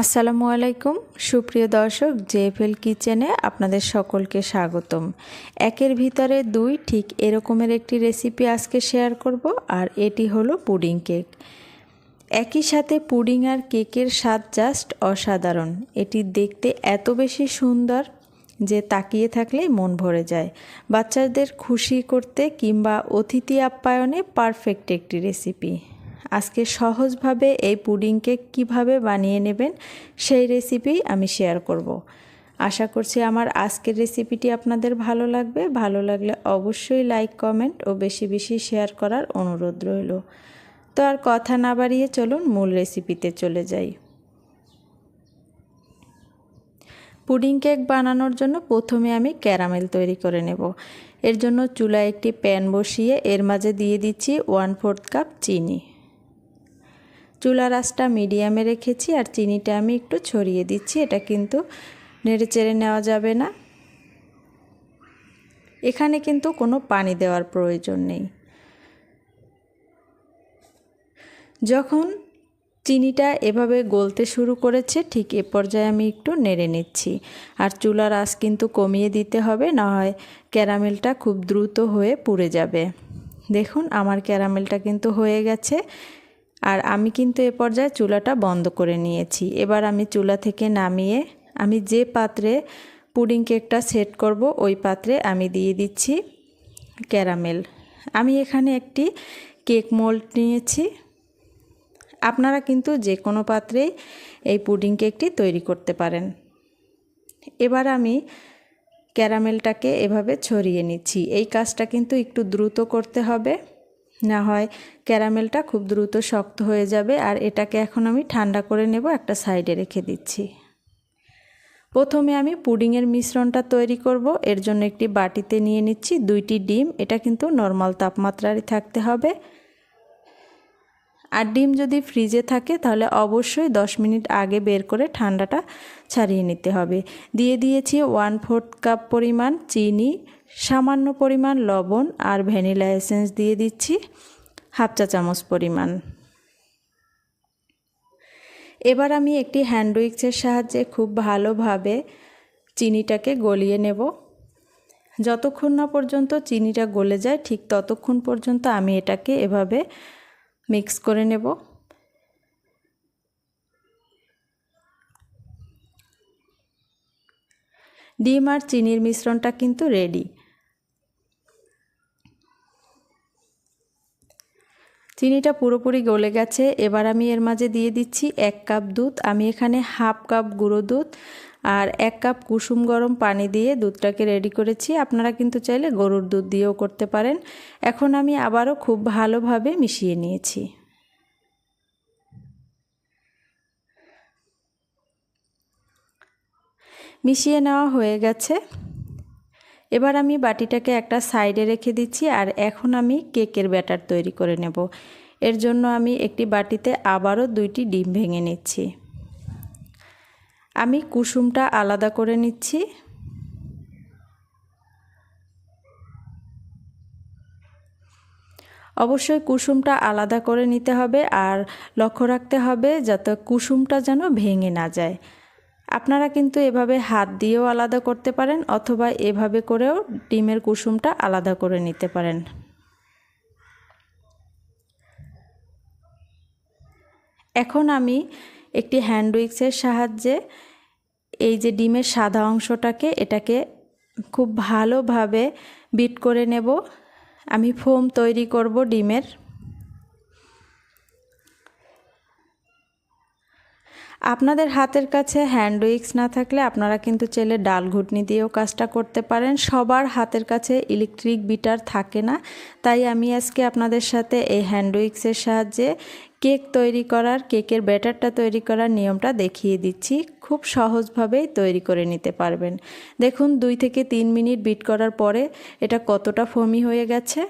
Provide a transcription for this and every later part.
আসসালামু আলাইকুম। সুপ্রিয় দর্শক, জেএফএল কিচেনে আপনাদের সকলকে স্বাগতম। একের ভিতরে দুই ঠিক এরকমের একটি রেসিপি আজকে শেয়ার করব, আর এটি হলো পুডিং কেক। একই সাথে পুডিং আর কেকের স্বাদ জাস্ট অসাধারণ। এটি দেখতে এত বেশি সুন্দর যে তাকিয়ে থাকলেই মন ভরে যায়। বাচ্চাদের খুশি করতে কিংবা অতিথি আপ্যায়নে পারফেক্ট একটি রেসিপি। আজকে সহজভাবে এই পুডিং কেক কীভাবে বানিয়ে নেবেন সেই রেসিপি আমি শেয়ার করব। আশা করছি আমার আজকের রেসিপিটি আপনাদের ভালো লাগবে। ভালো লাগলে অবশ্যই লাইক কমেন্ট ও বেশি বেশি শেয়ার করার অনুরোধ রইল। তো আর কথা না বাড়িয়ে চলুন মূল রেসিপিতে চলে যাই। পুডিং কেক বানানোর জন্য প্রথমে আমি ক্যারামেল তৈরি করে নেব। এর জন্য চুলায় একটি প্যান বসিয়ে এর মাঝে দিয়ে দিচ্ছি ওয়ান ফোর্থ কাপ চিনি। চুলা রাসটা মিডিয়ামে রেখেছি আর চিনিটা আমি একটু ছড়িয়ে দিচ্ছি, এটা কিন্তু নেড়ে চেড়ে নেওয়া যাবে না। এখানে কিন্তু কোনো পানি দেওয়ার প্রয়োজন নেই। যখন চিনিটা এভাবে গলতে শুরু করেছে, ঠিক এ পর্যায়ে আমি একটু নেড়ে নিচ্ছি। আর চুলার আঁচ কিন্তু কমিয়ে দিতে হবে, না হয় ক্যারামেলটা খুব দ্রুত হয়ে পুড়ে যাবে। দেখুন, আমার ক্যারামেলটা কিন্তু হয়ে গেছে। আর আমি কিন্তু এ পর্যায়ে চুলাটা বন্ধ করে নিয়েছি। এবার আমি চুলা থেকে নামিয়ে আমি যে পাত্রে পুডিং কেকটা সেট করব, ওই পাত্রে আমি দিয়ে দিচ্ছি ক্যারামেল। আমি এখানে একটি কেক মোল্ড নিয়েছি। আপনারা কিন্তু যে কোনো পাত্রেই এই পুডিং কেকটি তৈরি করতে পারেন। এবার আমি ক্যারামেলটাকে এভাবে ছড়িয়ে নিচ্ছি। এই কাজটা কিন্তু একটু দ্রুত করতে হবে। না হয় ক্যারামেলটা খুব দ্রুত শক্ত হয়ে যাবে আর এটাকে এখন আমি ঠান্ডা করে নেব একটা সাইডে রেখে দিচ্ছি। প্রথমে আমি পুডিংয়ের মিশ্রণটা তৈরি করব। এর জন্য একটি বাটিতে নিয়ে নিচ্ছি দুইটি ডিম। এটা কিন্তু নর্মাল তাপমাত্রায় থাকতে হবে। আর ডিম যদি ফ্রিজে থাকে তাহলে অবশ্যই 10 মিনিট আগে বের করে ঠান্ডাটা ছাড়িয়ে নিতে হবে। দিয়ে দিয়েছি ওয়ান ফোর্থ কাপ পরিমাণ চিনি। সামান্য পরিমাণ লবণ আর ভ্যানিলা এসেন্স দিয়ে দিচ্ছি হাফ চা চামচ পরিমাণ। এবার আমি একটি হ্যান্ড উইক্সের সাহায্যে খুব ভালোভাবে চিনিটাকে গলিয়ে নেব। যতক্ষণ না পর্যন্ত চিনিটা গলে যায় ঠিক ততক্ষণ পর্যন্ত আমি এটাকে এভাবে মিক্স করে নেব। ডিম আর চিনির মিশ্রণটা কিন্তু রেডি চিনিটা পুরোপুরি গলে গেছে, এবার আমি এর মাঝে দিয়ে দিচ্ছি এক কাপ দুধ। আমি এখানে হাফ কাপ গুঁড়ো দুধ আর এক কাপ কুসুম গরম পানি দিয়ে দুধটাকে রেডি করেছি। আপনারা কিন্তু চাইলে গরুর দুধ দিয়েও করতে পারেন। এখন আমি আবারও খুব ভালোভাবে মিশিয়ে নিয়েছি। মিশিয়ে নেওয়া হয়ে গেছে। এবার আমি বাটিটাকে একটা সাইডে রেখে দিচ্ছি আর এখন আমি কেকের ব্যাটার তৈরি করে নেব। এর জন্য আমি একটি বাটিতে আবারও দুইটি ডিম ভেঙে নিচ্ছি। আমি কুসুমটা আলাদা করে নিচ্ছি। অবশ্যই কুসুমটা আলাদা করে নিতে হবে আর লক্ষ্য রাখতে হবে যাতে কুসুমটা যেন ভেঙে না যায়। আপনারা কিন্তু এভাবে হাত দিয়েও আলাদা করতে পারেন অথবা এভাবে করেও ডিমের কুসুমটা আলাদা করে নিতে পারেন। এখন আমি একটি হ্যান্ড উইক্সের সাহায্যে এই যে ডিমের সাদা অংশটাকে এটাকে খুব ভালোভাবে বিট করে নেব। আমি ফোম তৈরি করব ডিমের। আপনাদের হাতের কাছে হ্যান্ড উইক্স না থাকলে আপনারা কিন্তু চেলে ডাল ঘুটনি দিয়েও কাজটা করতে পারেন। সবার হাতের কাছে ইলেকট্রিক বিটার থাকে না। তাই আমি আজকে আপনাদের সাথে এই হ্যান্ড উইক্সের সাহায্যে কেক তৈরি করার কেকের ব্যাটারটা তৈরি করার নিয়মটা দেখিয়ে দিচ্ছি। খুব সহজভাবেই তৈরি করে নিতে পারবেন। দেখুন, দুই থেকে তিন মিনিট বিট করার পরে এটা কতটা ফমি হয়ে গেছে।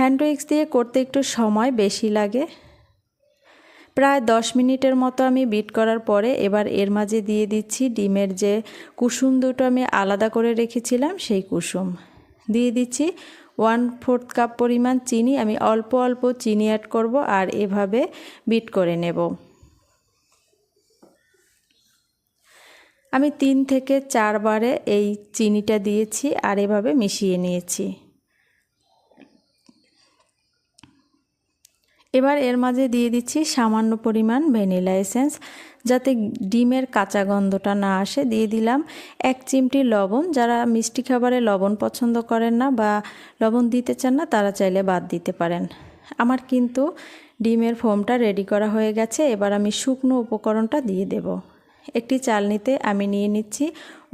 হ্যান্ড উইক্স দিয়ে করতে একটু সময় বেশি লাগে। প্রায় দশ মিনিটের মতো আমি বিট করার পরে এবার এর মাঝে দিয়ে দিচ্ছি ডিমের যে কুসুম দুটো আমি আলাদা করে রেখেছিলাম, সেই কুসুম। দিয়ে দিচ্ছি ওয়ান ফোর্থ কাপ পরিমাণ চিনি, আমি অল্প অল্প চিনি অ্যাড করব আর এভাবে বিট করে নেব। আমি তিন থেকে চারবারে এই চিনিটা দিয়েছি আর এভাবে মিশিয়ে নিয়েছি। এবার এর মাঝে দিয়ে দিচ্ছি সামান্য পরিমাণ ভ্যানিলা এসেন্স। যাতে ডিমের কাঁচা গন্ধটা না আসে, দিয়ে দিলাম এক চিমটি লবণ। যারা মিষ্টি খাবারে লবণ পছন্দ করেন না বা লবণ দিতে চান না, তারা চাইলে বাদ দিতে পারেন। আমার কিন্তু ডিমের ফোমটা রেডি করা হয়ে গেছে। এবার আমি শুকনো উপকরণটা দিয়ে দেব। একটি চালনিতে আমি নিয়ে নিচ্ছি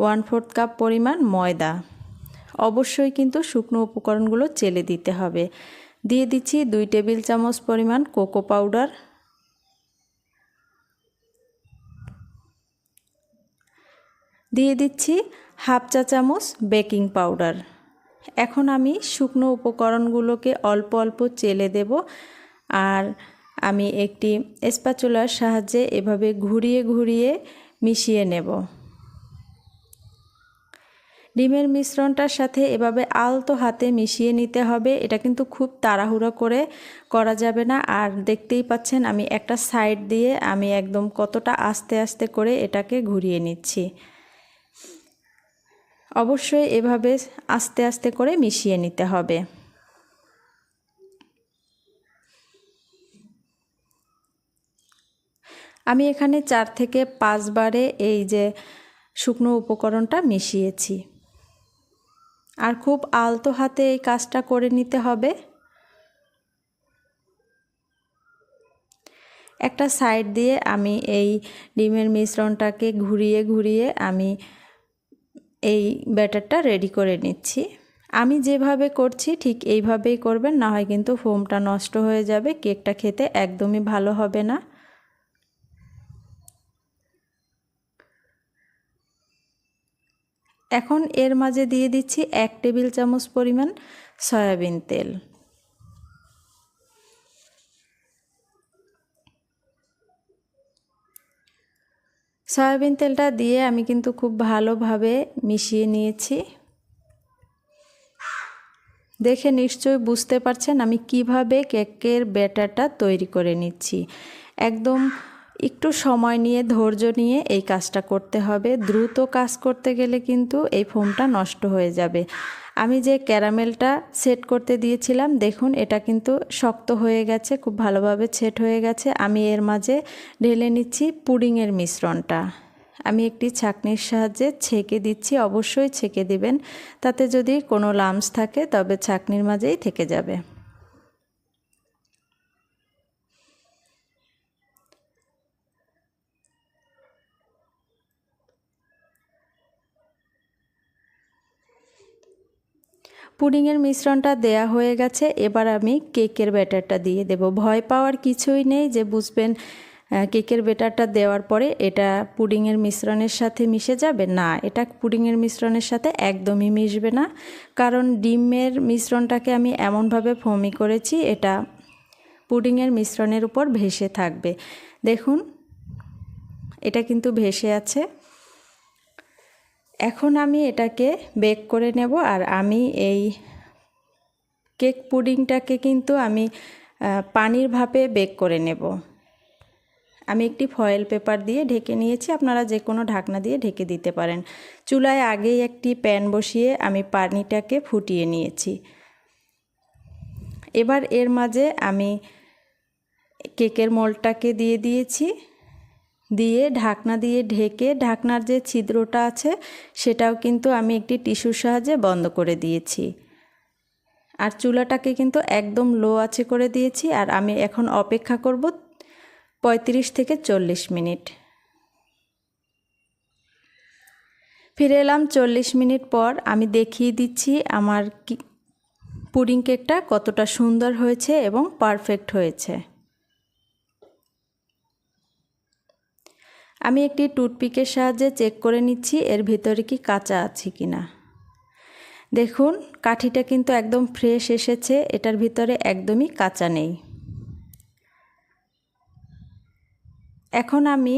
ওয়ান ফোর্থ কাপ পরিমাণ ময়দা। অবশ্যই কিন্তু শুকনো উপকরণগুলো চেলে দিতে হবে। দিয়ে দিচ্ছি দুই টেবিল চামচ পরিমাণ কোকো পাউডার। দিয়ে দিচ্ছি হাফ চা চামচ বেকিং পাউডার। এখন আমি শুকনো উপকরণগুলোকে অল্প অল্প চেলে দেব আর আমি একটি স্প্যাচুলার সাহায্যে এভাবে ঘুরিয়ে ঘুরিয়ে মিশিয়ে নেব। ডিমের মিশ্রণটার সাথে এভাবে আলতো হাতে মিশিয়ে নিতে হবে। এটা কিন্তু খুব তাড়াহুড়ো করে করা যাবে না। আর দেখতেই পাচ্ছেন, আমি একটা সাইড দিয়ে আমি একদম কতটা আস্তে আস্তে করে এটাকে ঘুরিয়ে নিচ্ছি। অবশ্যই এভাবে আস্তে আস্তে করে মিশিয়ে নিতে হবে। আমি এখানে চার থেকে পাঁচবারে এই যে শুকনো উপকরণটা মিশিয়েছি। আর খুব আলতো হাতে এই কাজটা করে নিতে হবে। একটা সাইড দিয়ে আমি এই ডিমের মিশ্রণটাকে ঘুরিয়ে ঘুরিয়ে আমি এই ব্যাটারটা রেডি করে নিচ্ছি। আমি যেভাবে করছি ঠিক এইভাবেই করবেন, না হয় কিন্তু ফোমটা নষ্ট হয়ে যাবে, কেকটা খেতে একদমই ভালো হবে না। এখন এর মাঝে দিয়ে দিচ্ছি এক টেবিল চামচ পরিমাণ সয়াবিন তেল। সয়াবিন তেলটা দিয়ে আমি কিন্তু খুব ভালোভাবে মিশিয়ে নিয়েছি। দেখে নিশ্চয়ই বুঝতে পারছেন আমি কীভাবে কেকের ব্যাটারটা তৈরি করে নিচ্ছি। একদম একটু সময় নিয়ে, ধৈর্য নিয়ে এই কাজটা করতে হবে। দ্রুত কাজ করতে গেলে কিন্তু এই ফোমটা নষ্ট হয়ে যাবে। আমি যে ক্যারামেলটা সেট করতে দিয়েছিলাম, দেখুন এটা কিন্তু শক্ত হয়ে গেছে, খুব ভালোভাবে সেট হয়ে গেছে। আমি এর মাঝে ঢেলে নিচ্ছি পুডিংয়ের মিশ্রণটা। আমি একটি ছাকনির সাহায্যে ছেঁকে দিচ্ছি, অবশ্যই ছেঁকে দিবেন। তাতে যদি কোনো লামস থাকে, তবে ছাকনির মাঝেই থেকে যাবে। পুডিংয়ের মিশ্রণটা দেয়া হয়ে গেছে। এবার আমি কেকের ব্যাটারটা দিয়ে দেব। ভয় পাওয়ার কিছুই নেই যে বুঝবেন কেকের ব্যাটারটা দেওয়ার পরে এটা পুডিংয়ের মিশ্রণের সাথে মিশে যাবে? না, এটা পুডিংয়ের মিশ্রণের সাথে একদমই মিশবে না। কারণ ডিমের মিশ্রণটাকে আমি এমনভাবে ফমি করেছি, এটা পুডিংয়ের মিশ্রণের উপর ভেসে থাকবে। দেখুন, এটা কিন্তু ভেসে আছে। এখন আমি এটাকে বেক করে নেব আর আমি এই কেক পুডিংটাকে কিন্তু আমি পানির ভাপে বেক করে নেব। আমি একটি ফয়েল পেপার দিয়ে ঢেকে নিয়েছি, আপনারা যে কোনো ঢাকনা দিয়ে ঢেকে দিতে পারেন। চুলায় আগেই একটি প্যান বসিয়ে আমি পানিটাকে ফুটিয়ে নিয়েছি। এবার এর মাঝে আমি কেকের মোলটাকে দিয়ে দিয়েছি। দিয়ে, ঢাকনা দিয়ে ঢেকে ঢাকনার যে ছিদ্রটা আছে, সেটাও কিন্তু আমি একটি টিস্যুর সাহায্যে বন্ধ করে দিয়েছি। আর চুলাটাকে কিন্তু একদম লো আছে করে দিয়েছি আর আমি এখন অপেক্ষা করব পঁয়ত্রিশ থেকে চল্লিশ মিনিট। ফিরে এলাম চল্লিশ মিনিট পর আমি দেখিয়ে দিচ্ছি আমার পুডিং কেকটা কতটা সুন্দর হয়েছে এবং পারফেক্ট হয়েছে। আমি একটি টুথপিকের সাহায্যে চেক করে নিচ্ছি এর ভিতরে কি কাঁচা আছে কি না। দেখুন, কাঠিটা কিন্তু একদম ফ্রেশ এসেছে, এটার ভিতরে একদমই কাঁচা নেই। এখন আমি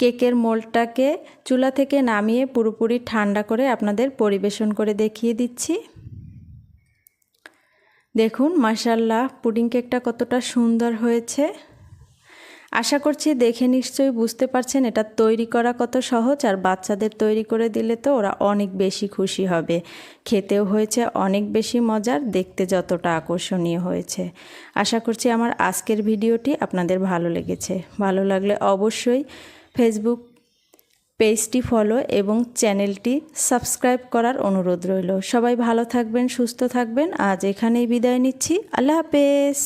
কেকের মোলটাকে চুলা থেকে নামিয়ে পুরোপুরি ঠান্ডা করে আপনাদের পরিবেশন করে দেখিয়ে দিচ্ছি। দেখুন মাসাল্লাহ পুডিং কেকটা কতটা সুন্দর হয়েছে। আশা করছি দেখে নিশ্চয়ই বুঝতে পারছেন, এটা তৈরি করা কত সহজ আর বাচ্চাদের তৈরি করে দিলে তো ওরা অনেক বেশি খুশি হবে। খেতেও হয়েছে অনেক বেশি মজার, দেখতে যতটা আকর্ষণীয় হয়েছে। আশা করছি আমার আজকের ভিডিওটি আপনাদের ভালো লেগেছে। ভালো লাগলে অবশ্যই ফেসবুক পেজটি ফলো এবং চ্যানেলটি সাবস্ক্রাইব করার অনুরোধ রইল। সবাই ভালো থাকবেন, সুস্থ থাকবেন। আজ এখানেই বিদায় নিচ্ছি। আল্লাহ হাফেজ।